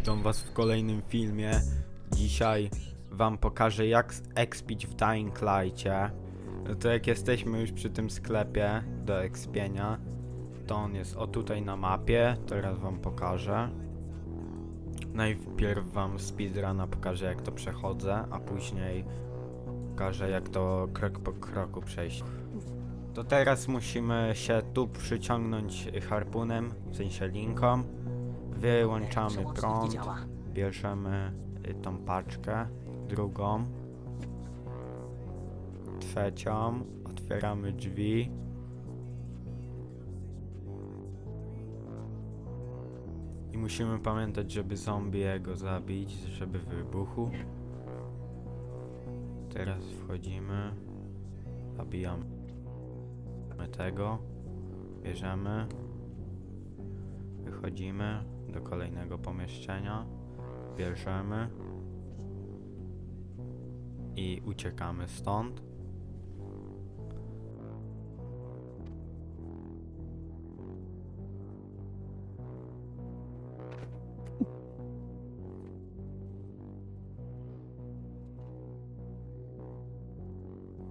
Witam was w kolejnym filmie. Dzisiaj wam pokażę jak expić w Dying Light'cie. To jak jesteśmy już przy tym sklepie do expienia, to on jest o tutaj na mapie, teraz wam pokażę. Najpierw wam speedruna pokażę jak to przechodzę, a później pokażę jak to krok po kroku przejść. To teraz musimy się tu przyciągnąć harpunem, w sensie linką. Wyłączamy prąd, bierzemy y, tą paczkę, drugą, trzecią, otwieramy drzwi. I musimy pamiętać, żeby zombiego zabić, żeby wybuchł. Teraz wchodzimy, zabijamy tego, bierzemy, wychodzimy do kolejnego pomieszczenia, bierzemy i uciekamy stąd.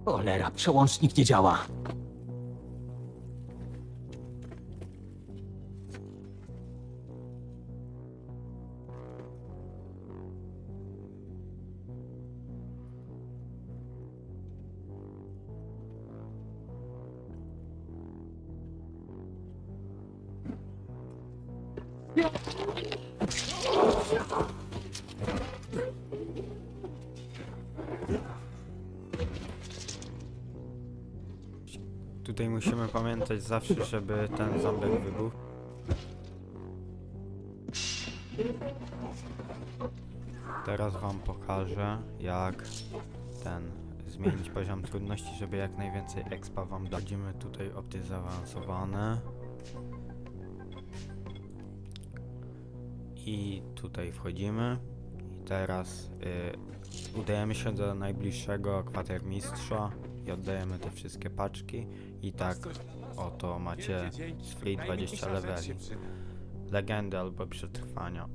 Cholera, przełącznik nie działa. Tutaj musimy pamiętać zawsze, żeby ten ząbek wybuchł. Teraz wam pokażę, jak ten zmienić poziom trudności, żeby jak najwięcej expa wam dać. Wchodzimy tutaj opcje zaawansowane. I tutaj wchodzimy. I teraz y, udajemy się do najbliższego kwatermistrza i oddajemy te wszystkie paczki. I tak oto macie z free 20 leveli. Legendy albo przetrwania.